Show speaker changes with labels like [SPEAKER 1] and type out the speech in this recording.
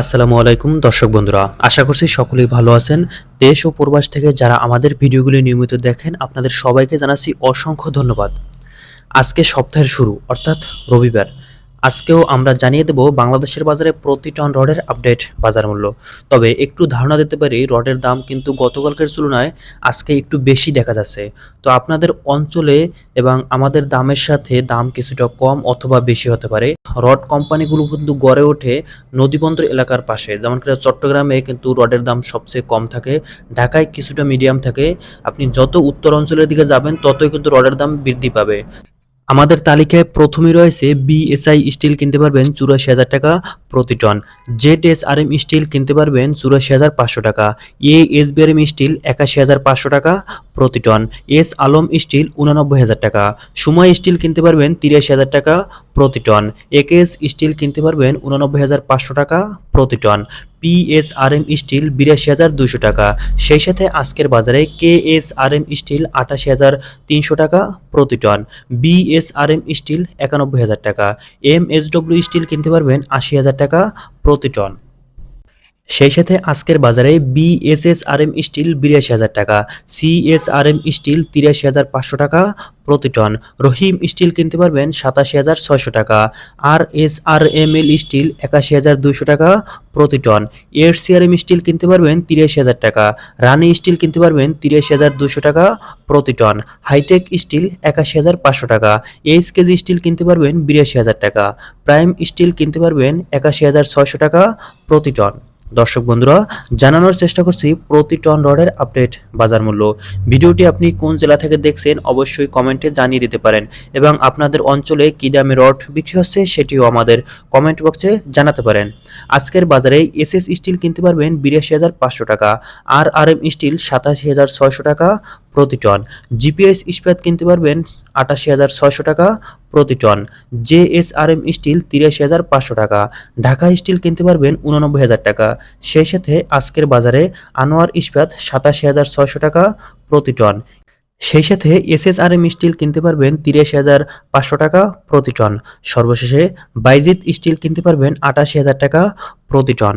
[SPEAKER 1] আসসালামু আলাইকুম, দর্শক বন্ধুরা। আশা করছি সকলেই ভালো আছেন। দেশ ও প্রবাস থেকে যারা আমাদের ভিডিওগুলি নিয়মিত দেখেন, আপনাদের সবাইকে জানাচ্ছি অসংখ্য ধন্যবাদ। আজকে সপ্তাহের শুরু, অর্থাৎ রবিবার। আজকেও আমরা জানিয়ে দেব বাংলাদেশের বাজারে প্রতি টন রডের আপডেট বাজার মূল্য। তবে একটু ধারণা দিতে পারি, রডের দাম কিন্তু গতকালকের তুলনায় আজকে একটু বেশি দেখা যাচ্ছে। তো আপনাদের অঞ্চলে এবং আমাদের দামের সাথে দাম কিছুটা কম অথবা বেশি হতে পারে। রড কোম্পানিগুলো কিন্তু গড়ে ওঠে নদীবন্দর এলাকার পাশে। যেমন করে চট্টগ্রামে কিন্তু রডের দাম সবচেয়ে কম থাকে, ঢাকায় কিছুটা মিডিয়াম থাকে। আপনি যত উত্তর অঞ্চলের দিকে যাবেন, ততই কিন্তু রডের দাম বৃদ্ধি পাবে। আমাদের তালিকায় প্রথমে রয়েছে বিএসআই স্টিল কিনতে পারবেন চুরাশি হাজার টাকা প্রতি ton. Z S R M steel কিনতে পারবেন চুরাশি হাজার পাঁচশো টাকা। A S B R M steel একাশি হাজার পাঁচশো টাকা প্রতি টন। এস আলম স্টিল উনানব্বই হাজার টাকা। সুমাই স্টিল কিনতে পারবেন তিরাশি হাজার টাকা প্রতি টন। একেএস স্টিল কিনতে পারবেন উনানব্বই হাজার পাঁচশো টাকা প্রতি টন। পিএসআরএম স্টিল বিরাশি হাজার দুশো টাকা। সেই সাথে আজকের বাজারে কেএসআরএম স্টিল আটাশি হাজার তিনশো টাকা প্রতি টন। বিএসআরএম স্টিল একানব্বই হাজার টাকা। এমএসডব্লিউ স্টিল কিনতে পারবেন আশি হাজার টাকা প্রতি টন। সেই সাথে আজকের বাজারে বিএসএসআরএম স্টিল বিরাশি হাজার টাকা, সিএসআরএম স্টিল তিরাশি হাজার পাঁচশো টাকা প্রতি টন, রহিম স্টিল কিনতে পারবেন সাতাশি হাজার ছয়শো টাকা R S R M L steel একাশি হাজার দুইশো টাকা প্রতি টন এর সিআরএম স্টিল কিনতে পারবেন তিরাশি হাজার টাকা, রানি স্টিল কিনতে পারবেন তিরাশি হাজার দুশো টাকা প্রতি টন, হাইটেক স্টিল একাশি হাজার পাঁচশো টাকা এইচ কেজি স্টিল কিনতে পারবেন বিরাশি হাজার টাকা, প্রাইম স্টিল কিনতে পারবেন একাশি হাজার ছয়শো টাকা প্রতি টন। দর্শক বন্ধুরা, জানানোর চেষ্টা করছি প্রতি টন রডের আপডেট বাজার মূল্য। ভিডিওটি আপনি কোন জেলা থেকে দেখছেন অবশ্যই কমেন্টে জানিয়ে দিতে পারেন এবং আপনাদের অঞ্চলে কী দামে রড বিক্রি হচ্ছে সেটিও আমাদের কমেন্ট বক্সে জানাতে পারেন। আজকের বাজারে এসএস স্টিল কিনতে পারবেন বিরাশি হাজার পাঁচশো টাকা আর আর এম স্টিল সাতাশি হাজার ছয়শো টাকা প্রতি টন, জিপিএস ইস্পাত কিনতে পারবেন আটাশি হাজার ছয়শো টাকা প্রতি টন জেএসআরএম স্টিল তিরাশি হাজার পাঁচশো টাকা। ঢাকা স্টিল কিনতে পারবেন উননব্বই হাজার টাকা। সেই সাথে আজকের বাজারে আনোয়ার ইস্পাত সাতাশি হাজার ছয়শো টাকা প্রতি টন সেই সাথে এসএসআরএম স্টিল কিনতে পারবেন তিরাশি হাজার পাঁচশো টাকা প্রতি টন সর্বশেষে বাইজিত স্টিল কিনতে পারবেন আটাশি হাজার টাকা প্রতি টন